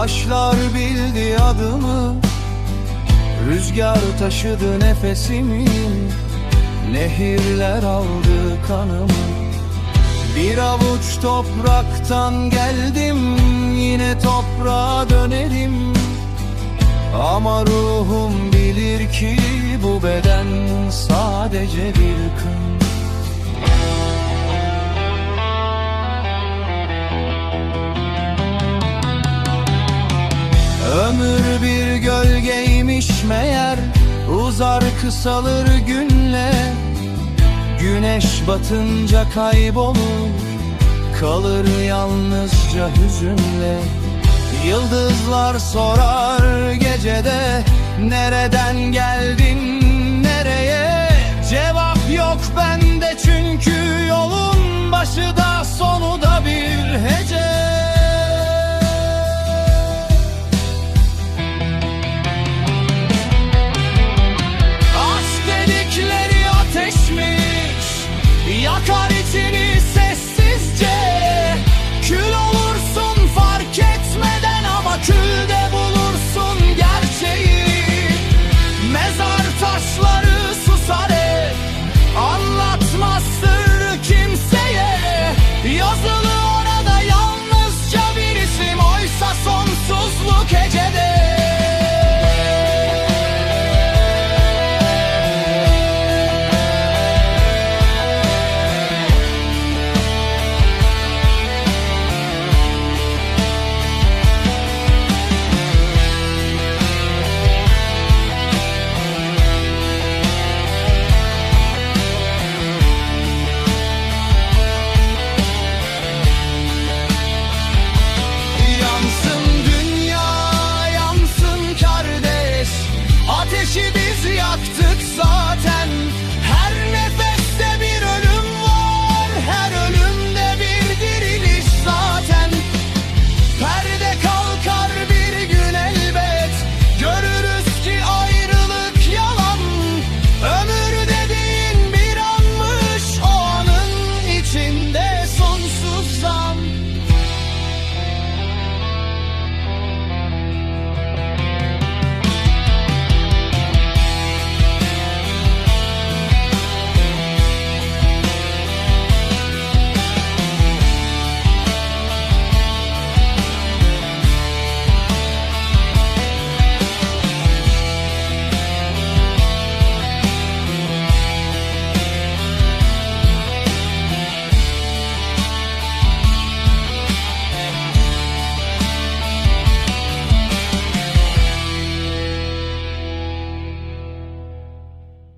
Taşlar bildi adımı Rüzgar taşıdı nefesimi Nehirler aldı kanımı. Bir avuç topraktan geldim Yine toprağa dönerim. Ama ruhum bilir ki Bu beden sadece bir kın Ömür bir gölgeymiş meğer Uzar kısalır günle. Güneş batınca kaybolur Kalır yalnızca hüzünle. Yıldızlar sorar gecede Nereden geldin tragedy.